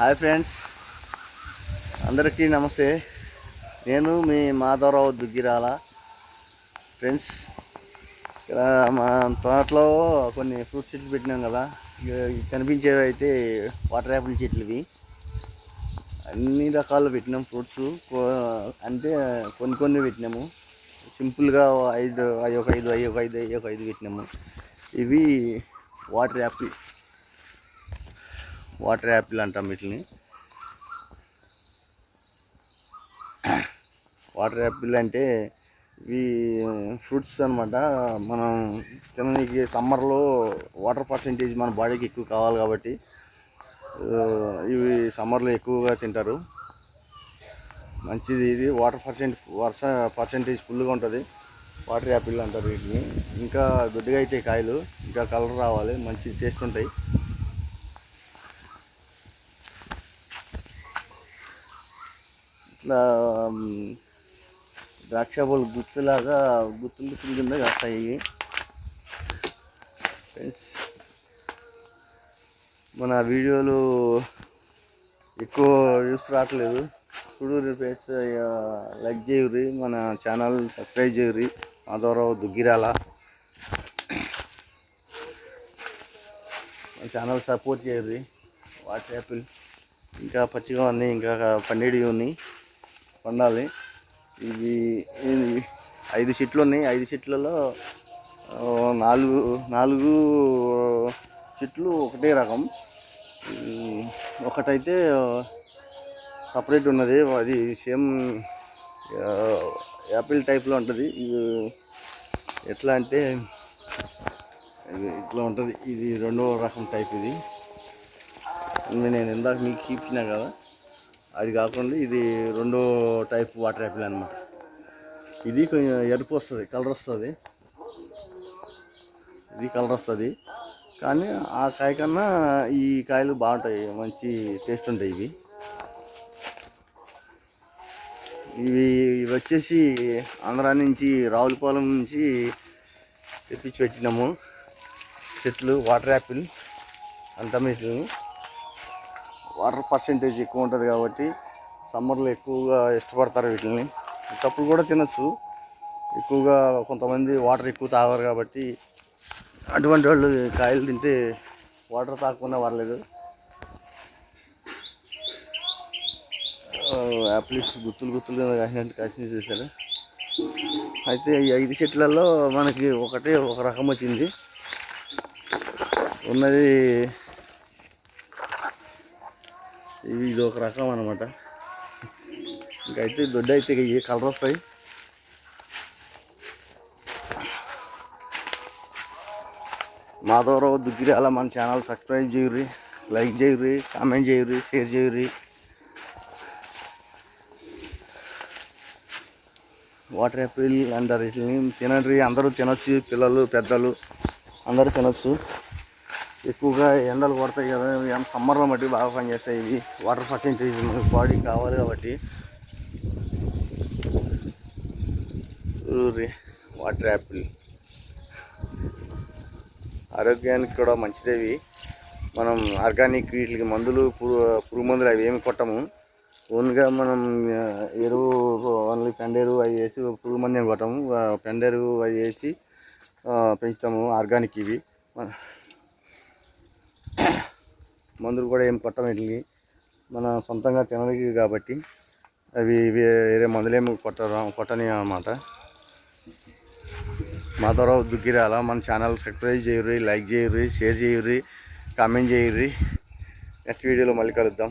Hi friends. అందరికీ నమస్తే. నేను మీ మాధవరావు దుగ్గిరాల. ఫ్రెండ్స్ ఇక్కడ మా తోటలో కొన్ని ఫ్రూట్ చెట్లు పెట్టినాం కదా. కనిపించేవి అయితే వాటర్ యాపిల్ చెట్లు ఇవి అన్ని రకాలు పెట్టినాం ఫ్రూట్స్. అంటే కొన్ని కొన్ని పెట్టినాము. సింపుల్గా ఐదు అవి ఒక ఐదు అవి ఒక ఐదు అవి ఒక ఐదు పెట్టినాము. ఇవి వాటర్ యాపిల్ వాటర్ యాపిల్ అంటాం వీటిని. వాటర్ యాపిల్ అంటే ఇవి ఫ్రూట్స్ అనమాట మనం తినడానికి సమ్మర్లో వాటర్ పర్సెంటేజ్ మన బాడీకి ఎక్కువ కావాలి కాబట్టి ఇవి సమ్మర్లో ఎక్కువగా తింటారు. మంచిది ఇది. వాటర్ పర్సెంట్ వర్ష పర్సెంటేజ్ ఫుల్గా ఉంటుంది. వాటర్ యాపిల్ అంటారు వీటిని. ఇంకా దొడ్డుగా అయితే కాయలు ఇంకా కలర్ రావాలి. మంచి టేస్ట్ ఉంటాయి. ఇట్లా ద్రాక్ష పళ్ళు గుత్తులాగా గుత్తులు గుత్తులు కింద కాస్తాయి ఫ్రెండ్స్ మన వీడియోలు ఎక్కువ వ్యూస్ రావట్లేదు. చూడు ఫ్రెండ్స్ లైక్ చేయుర్రి మన ఛానల్ సబ్స్క్రైబ్ చేయుర్రి. మాధవరావు దుగ్గిరాల. మన ఛానల్ సపోర్ట్ చేయుర్రి. వాట్సాపిల్. ఇంకా పచ్చిగా ఉన్నాయి ఇంకా పండేటివి ఉన్నాయి. వండాలి ఇది ఐదు చెట్లు ఉన్నాయి ఐదు చెట్లలో నాలుగు నాలుగు చెట్లు ఒకటే రకం. ఒకటైతే సపరేట్ ఉన్నది. అది సేమ్ యాపిల్ టైప్లో ఉంటుంది. ఇది ఎట్లా అంటే ఇట్లా ఉంటుంది. ఇది రెండవ రకం టైప్ ఇది. నేను ఇందాక మీకు చూపించినా కదా. అది కాకుండా ఇది రెండో టైప్ వాటర్ యాపిల్ అనమాట ఇది కొంచెం ఎరుపు వస్తుంది కలర్ వస్తుంది. ఇది కలర్ వస్తుంది. కానీ ఆ కాయ కన్నా ఈ కాయలు బాగుంటాయి మంచి టేస్ట్ ఉంటాయి ఇవి. ఇవి ఇవి వచ్చేసి ఆంధ్రా నుంచి రావులపాలెం నుంచి తెప్పించి పెట్టినాము. చెట్లు వాటర్ యాపిల్ అంతా వీటిని వాటర్ పర్సెంటేజ్ ఎక్కువ ఉంటుంది కాబట్టి సమ్మర్లో ఎక్కువగా ఇష్టపడతారు వీటిని తప్పుడు కూడా తినచ్చు. ఎక్కువగా కొంతమంది వాటర్ ఎక్కువ తాగరు కాబట్టి అటువంటి వాళ్ళు కాయలు తింటే వాటర్ తాగకుండా పర్లేదు. యాప్లిస్ గుత్తులు గుత్తులు కాసినట్టు కాసిన చేశారు. అయితే ఈ ఐదు చెట్లలో మనకి ఒకటే ఒక రకం వచ్చింది. ఉన్నది ఇది ఇది ఒక రకం అనమాట ఇంకైతే దొడ్డ అయితే ఇక కలర్ వస్తాయి? మాధవరావు దుగ్గిరాల మన ఛానల్ సబ్స్క్రైబ్ చేయరు లైక్ చేయరు కామెంట్ చేయరు షేర్ చేయరు వాటర్ యాపిల్ అంటారు వీటిని తినండి. అందరూ తినొచ్చు పిల్లలు పెద్దలు అందరూ తినొచ్చు. ఎక్కువగా ఎండలు కొడతాయి కదా సమ్మర్లో మట్టి బాగా పనిచేస్తాయి ఇవి వాటర్ పర్సెంటేజ్ మనకి బాడీ కావాలి కాబట్టి. Water apple. ఆరోగ్యానికి కూడా మంచిదేవి. మనం ఆర్గానిక్ వీటికి మందులు పురుగు పురుగు మందులు అవి ఏమి కొట్టము. ఓన్గా మనం ఎరువు ఓన్లీ పెండెరు అవి వేసి పురుగు మందు కొట్టము. పెండెరు అవి వేసి పెంచుతాము ఆర్గానిక్ ఇవి. మన- మందులు కూడా ఏం కొట్టం వీటికి మన సొంతంగా తినవి కాబట్టి అవి వేరే మందులేమి కొట్టరు కొట్టని అన్నమాట మాధవరావు దుగ్గిరాల మన ఛానల్ సబ్స్క్రైబ్ చేయరు లైక్ చేయరు షేర్ చేయరు కామెంట్ చేయరు నెక్స్ట్ వీడియోలో మళ్ళీ కలుద్దాం.